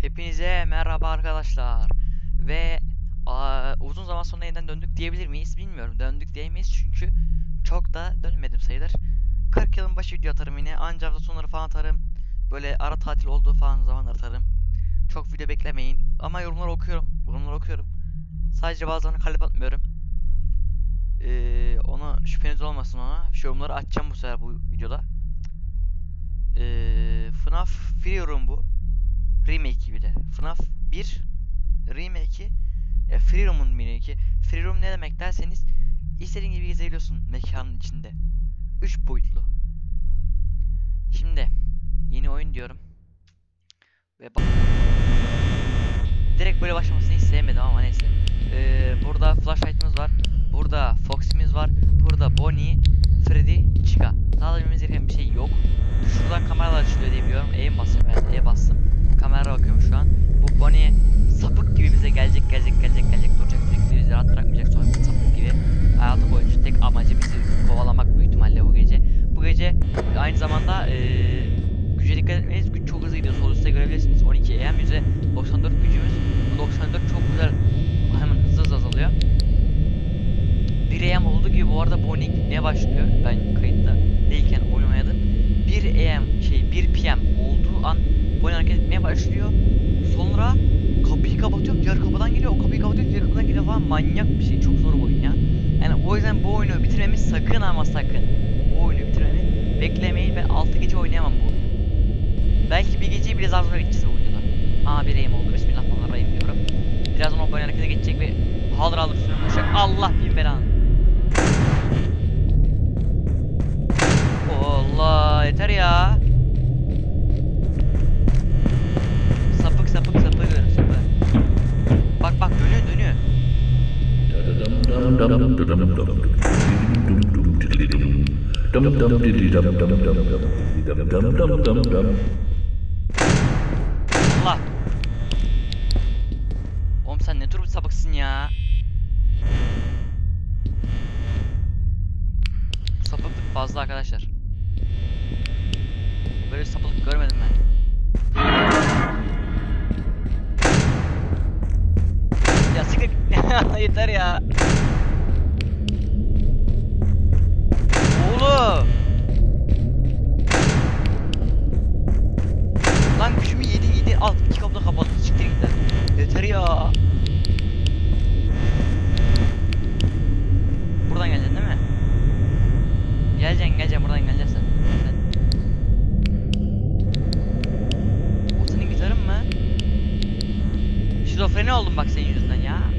Hepinize merhaba arkadaşlar. Ve aa, uzun zaman sonra yeniden döndük diyebilir miyiz bilmiyorum. Döndük diyemeyiz çünkü çok da dönmedim sayılır. 40 yılın başı video atarım yine. Anca hafta sonları falan atarım. Böyle ara tatil olduğu falan zaman atarım. Çok video beklemeyin. Ama yorumları okuyorum. Yorumları okuyorum. Sadece bazılarını kalep atmıyorum. Ee, ona şüpheniz olmasın ona. Şu yorumları açacağım bu sefer bu videoda. Ee, FNAF Free yorum bu remake bir de. FNAF 1 remake'i ya Free Room'un remake'i. Free Room ne demek derseniz istediğin gibi gezebiliyorsun mekanın içinde. 3 boyutlu. Şimdi yeni oyun diyorum. Ve direkt böyle başlamasını hiç sevmedim ama neyse. Ee, burada flashlight'ımız var. Burada Foxy'miz var. Burada Bonnie, Freddy, Chica. Daha da gereken bir şey yok. Şuradan kameralar açılıyor diye biliyorum. E basıyorum evet E bastım. Kamera bakıyorum şu an. Bu Bonnie sapık gibi bize gelecek gelecek gelecek gelecek duracak sürekli bizi rahat bırakmayacak sonra sapık gibi. Hayatı boyunca tek amacı bizi kovalamak büyük ihtimalle bu gece. Bu gece aynı zamanda eee güce dikkat etmeniz güç çok hızlı gidiyor. Sol üstte görebilirsiniz 12 AM yüze 94 gücümüz. Bu 94 çok güzel hemen hızlı hızlı azalıyor. 1 AM bu arada Bonnie gitmeye başlıyor. Ben kayıtta değilken oyun oynadım. 1 AM şey 1 PM olduğu an Bonnie hareket etmeye başlıyor. Sonra kapıyı kapatıyor, diğer kapıdan geliyor. O kapıyı kapatıyor, diğer kapıdan geliyor falan. Manyak bir şey. Çok zor bir oyun ya. Yani o yüzden bu oyunu bitirmemiz sakın ama sakın. Bu oyunu bitirmemi beklemeyin. Ben 6 gece oynayamam bu oyunu. Belki bir geceyi bile zar zor geçeceğiz bu oyunda. Aa bir aim oldu. Bismillahirrahmanirrahim diyorum. Birazdan o Bonnie harekete geçecek ve haldır haldır sürünmüşecek. Allah bin belanı. Allah. Oğlum sen ne bir sapıksın ya. Bu sapıklık fazla arkadaşlar. Böyle bir sapıklık görmedim ben. Ya sıkı yeter ya. Lan gücümü yedi yedi alt iki kapıda kapalı çıktı gitti. Yeter ya. Buradan geleceksin değil mi? Geleceksin geleceksin buradan geleceksin. O senin gitarın mı? Şizofreni oldum bak senin yüzünden ya.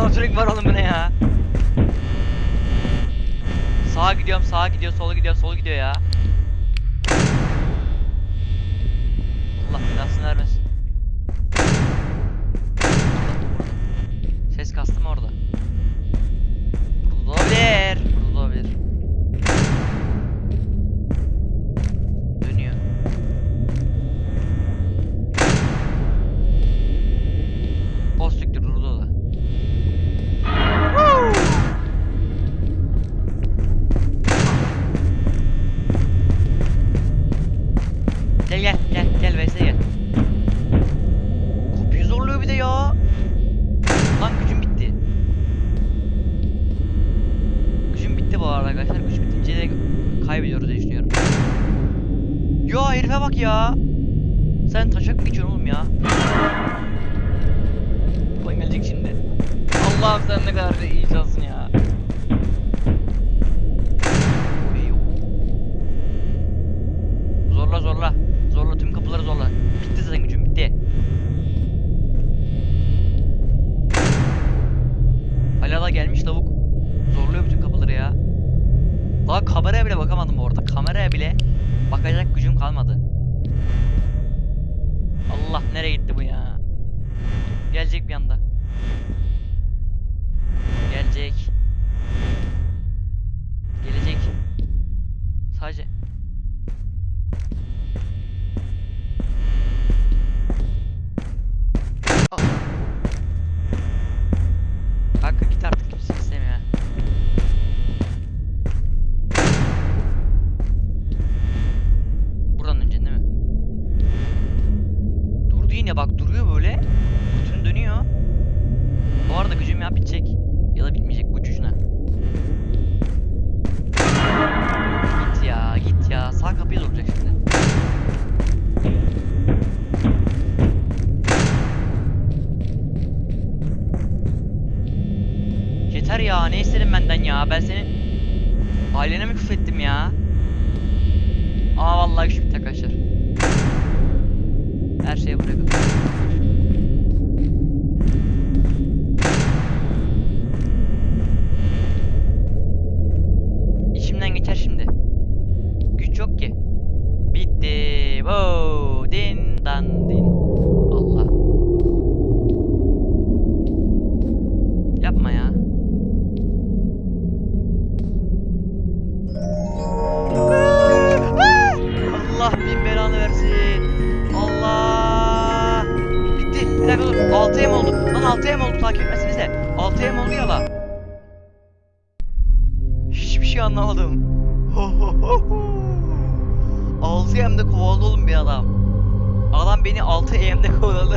Animatronik var oğlum bu ne ya? Sağa gidiyorum, sağa gidiyor, sola gidiyor, sola gidiyor ya. Allah belasını vermesin. Ses kastı mı orada? Burada da olabilir. Burada da olabilir. Gel gel gel VS gel. Kapıyı zorluyor bir de ya. Lan gücüm bitti. Gücüm bitti bu arada arkadaşlar. Güç bitince de kaybediyoruz diye düşünüyorum. Ya herife bak ya. Sen taşak mı geçiyorsun oğlum ya? Ulan gelecek şimdi. Allah'ım sen ne kadar iyi insansın ya. Da gelmiş lavuk. Zorluyor bütün kapıları ya. Daha kameraya bile bakamadım bu arada. Kameraya bile bakacak gücüm kalmadı. Allah nereye gitti bu ya? Gelecek bir anda. Gelecek. Gelecek. Sadece. Yine bak duruyor böyle. Bütün dönüyor. Bu arada gücüm ya bitecek. Ya da bitmeyecek uç ucuna. Git ya git ya. Sağ kapıya duracak şimdi. Yeter ya ne istedin benden ya ben senin ailene mi küfrettim ya? Aa vallahi güç bitti arkadaşlar. Her şeyi bırakın.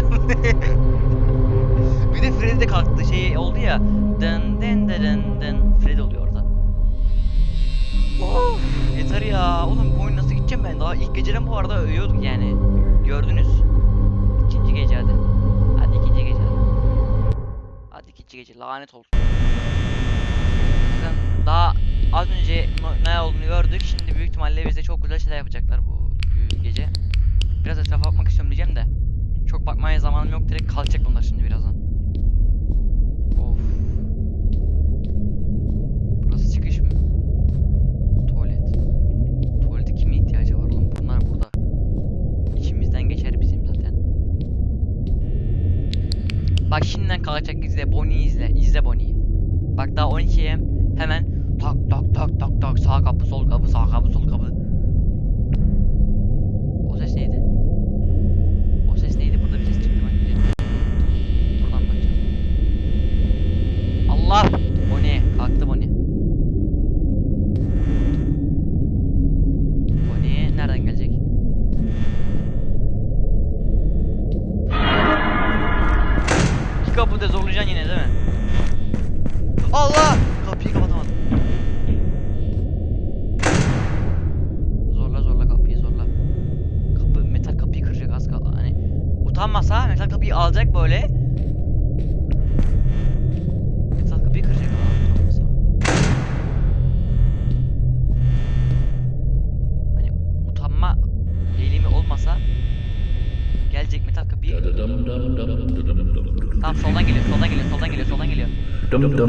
bir de Freddy de kalktı şey oldu ya. Dın dın dın dın. Freddy oluyor orada. Of yeter ya. Oğlum bu oyun nasıl gideceğim ben? Daha ilk geceden bu arada ölüyorduk yani. Gördünüz. İkinci gece hadi. Hadi ikinci gece hadi. Hadi ikinci gece lanet olsun. Bakın daha az önce ne olduğunu gördük. Şimdi büyük ihtimalle bize çok güzel şeyler yapacaklar bu gece. Biraz etrafa bakmak istiyorum diyeceğim de. Çok bakmaya zamanım yok. Direkt kalkacak bunlar şimdi birazdan. Of. Burası çıkış mı? Tuvalet. Tuvalete kimin ihtiyacı var oğlum? Bunlar burada. İçimizden geçer bizim zaten. Bak şimdiden kalacak izle. Bonnie'yi izle. İzle Bonnie'yi. Bak daha 12'ye hemen tak tak tak tak tak sağ kapı sol kapı sağ kapı sol kapı. Allah! Bonnie. Kalktı Bonnie. Bonnie nereden gelecek? İki kapıda zorlayacaksın yine değil mi? Allah! Kapıyı kapatamadım.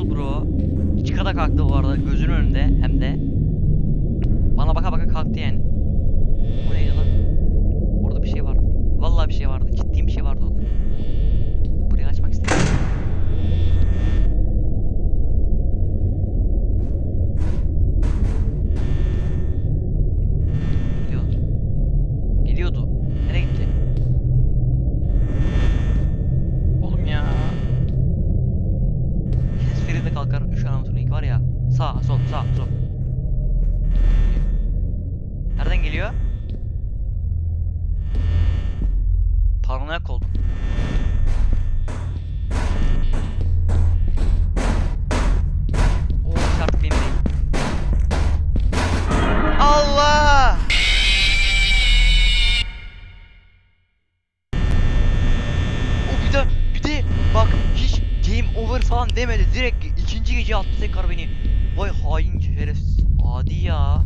Ol bro. Çıka da kalktı bu arada gözünün önünde hem de. Bana baka baka kalktı yani. Sağ, sol, sağ, sol. Nereden geliyor? Paranoyak oldum. Demedi. Direkt ikinci gece attı tekrar beni. Vay hain şerefsiz. Adi ya.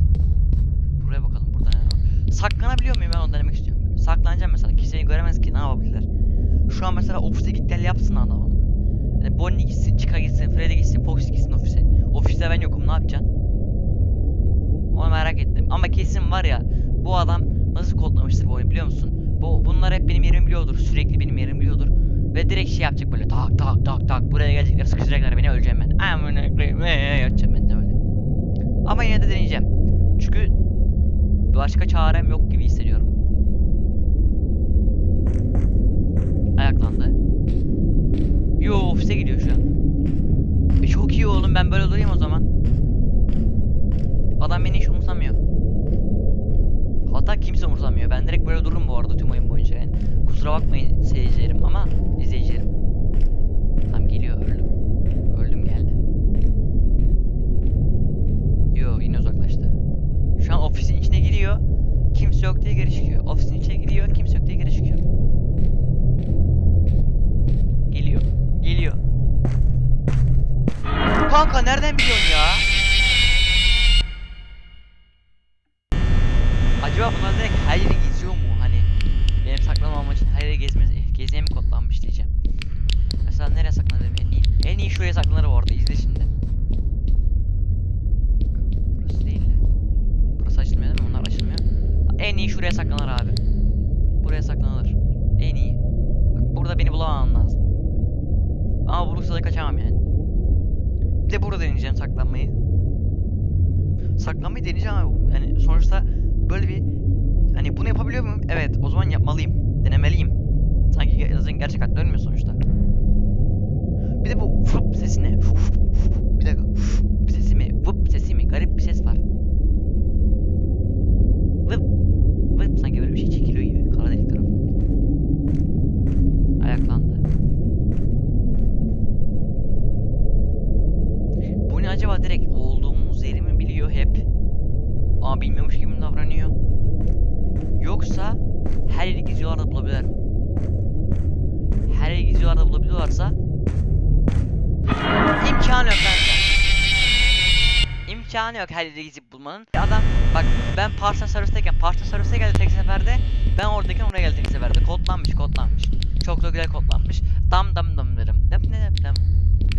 Buraya bakalım burada ne var. Saklanabiliyor muyum ben onu denemek istiyorum. Saklanacağım mesela. Göremez ki ne yapabilirler. Şu an mesela ofise git gel yapsın adamım. Yani Bonnie gitsin, Chica gitsin, Freddy gitsin, Fox gitsin ofise. Ofiste ben yokum ne yapacaksın? Onu merak ettim. Ama kesin var ya bu adam nasıl kodlamıştır bu oyunu biliyor musun? Bu bunlar hep benim yerimi biliyordur. Sürekli benim yerimi biliyordur. Ve direkt şey yapacak böyle tak tak tak tak buraya gelecekler sıkıştıracaklar beni öleceğim ben. Amına koyayım yapacağım ben de öyle. Ama yine de deneyeceğim. Çünkü başka çarem yok gibi hissediyorum. Ayaklandı. Yo ofise gidiyor şu an. E çok iyi oğlum ben böyle durayım o zaman. Adam beni hiç umursamıyor. Hatta kimse umursamıyor. Ben direkt böyle dururum bu arada tüm oyun boyunca yani. Kusura bakmayın seyircilerim ama izleyicilerim. Tam geliyor öldüm. Öldüm geldi. Yo yine uzaklaştı. Şu an ofisin içine giriyor. Kimse yok diye geri çıkıyor. Ofisin içine giriyor. Kimse yok diye geri çıkıyor. Kanka nereden biliyorsun ya? Acaba bunlar direkt her yeri geziyor mu? Hani benim saklanmam için her yere gezme, gezmeye mi kodlanmış diyeceğim. Mesela nereye saklanırım en iyi? En iyi şuraya saklanır bu arada izle şimdi. Burası değil de. Burası açılmıyor değil mi? Onlar açılmıyor. En iyi şuraya saklanır abi. Buraya saklanılır. En iyi. Bak burada beni bulamam lazım. Ama bulursa da kaçamam yani. Bir de burada deneyeceğim saklanmayı. Saklanmayı deneyeceğim abi. Yani sonuçta böyle bir hani bunu yapabiliyor muyum? Evet, o zaman yapmalıyım. Denemeliyim. Sanki ge- zaten gerçek hayatta ölmüyor sonuçta. Bir de bu fıp sesi ne? Bir dakika. Fıp sesi mi? Vıp sesi mi? Garip bir ses var. Vıp. Vıp sanki böyle bir şey çekiliyor gibi kara delik tarafından. Ayaklandı. Bu ne acaba direkt olduğumuz yeri mi biliyor hep? Ama bilmiyormuş gibi mi davranıyor? Yoksa her yeri gizliyorlar da bulabilirler mi? Her yeri gizliyorlar da bulabiliyorlarsa imkanı yok bence. İmkanı yok her yeri gizleyip bulmanın. Adam bak ben parça servisteyken parça servise geldi tek seferde ben oradayken oraya geldi tek seferde. Kodlanmış kodlanmış. Çok da güzel kodlanmış. Dam dam dam derim. Dam ne dam dam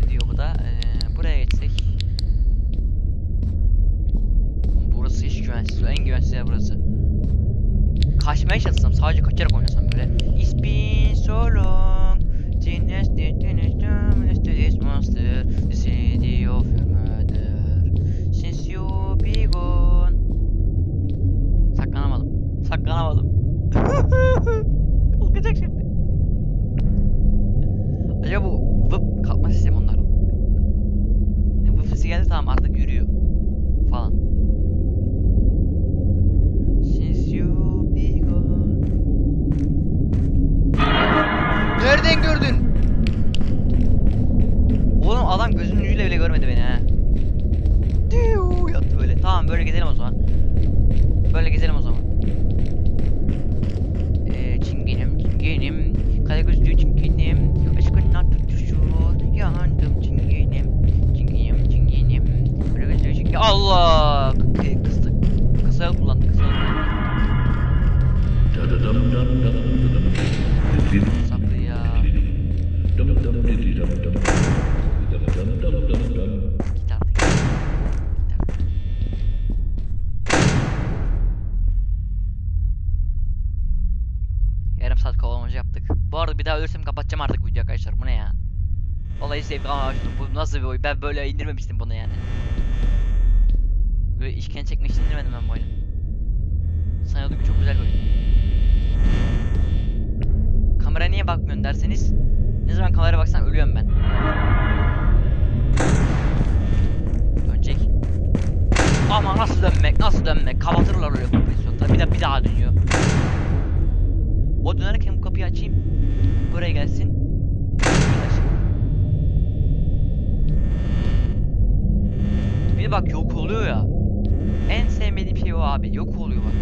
diyor bu da. Ee, buraya geçsek. Burası hiç güvensiz. En güvensiz yer burası. Kaçmaya çalışsam sadece kaçarak oynasam böyle. It's been so long. Since this monster. The Saklanamadım. Kalkacak şimdi. sevdim. Aa bu nasıl bir oyun? Ben böyle indirmemiştim bunu yani. Böyle işkence çekmek için indirmedim ben bu oyunu. Sanıyordum ki çok güzel bir oyun. Kameraya niye bakmıyorsun derseniz ne zaman kameraya baksan ölüyorum ben. Dönecek. Ama nasıl dönmek? Nasıl dönmek? Kapatırlar öyle kompresyonda. Bir de bir daha dönüyor. O dönerken bu kapıyı açayım. Buraya gelsin. Buraya bak yok oluyor ya. En sevmediğim şey o abi. Yok oluyor bak.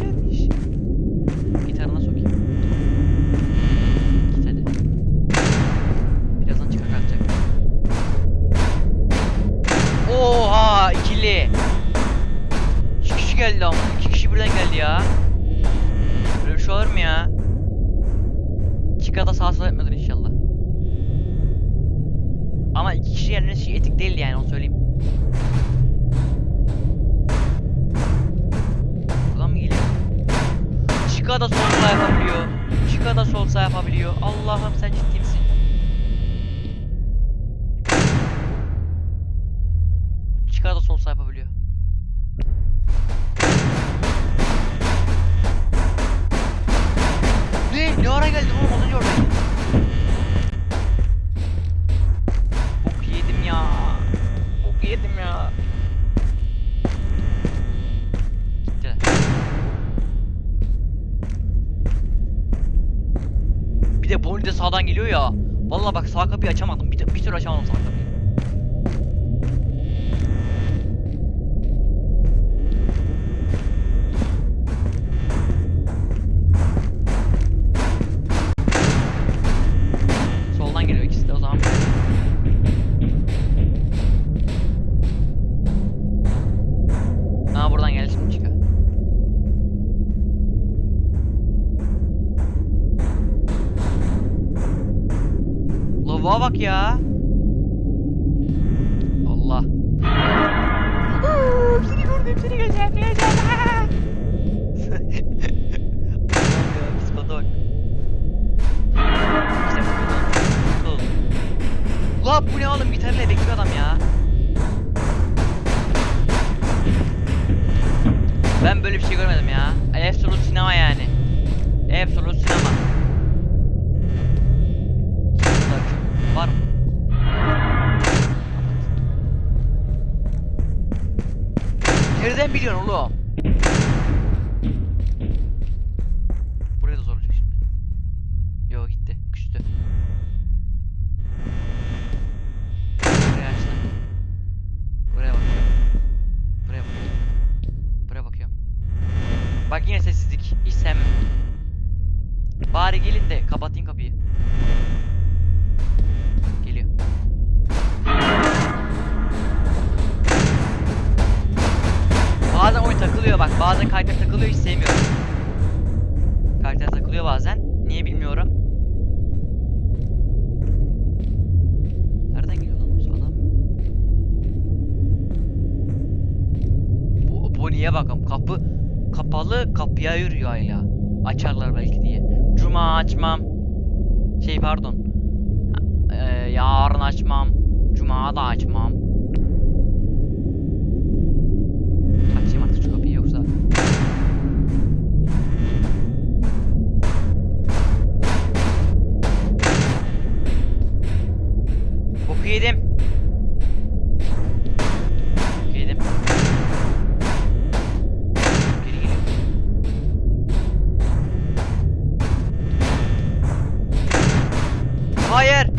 gelmiş. Gitarına sokayım. Git. Birazdan çıkar kalkacak. Oha ikili. İki kişi geldi ama. İki kişi birden geldi ya. Böyle bir şey olur mu ya? Çıkar da sağa sola etmez. iki kişi gelmesi şey etik değil yani onu söyleyeyim. Buradan mı geliyor? Chica da sol sağ yapabiliyor. Chica da sol sağ yapabiliyor. Allah'ım sen ciddi de sağdan geliyor ya. Vallahi bak sağ kapıyı açamadım. Bir, bir türlü açamadım sağ kapıyı. niye bakam? Kapı kapalı kapıya yürüyor hala. Açarlar belki diye. Cuma açmam. Şey pardon. Ee, yarın açmam. Cuma da açmam. Açayım artık şu kapıyı yoksa. Boku yedim. Hayır.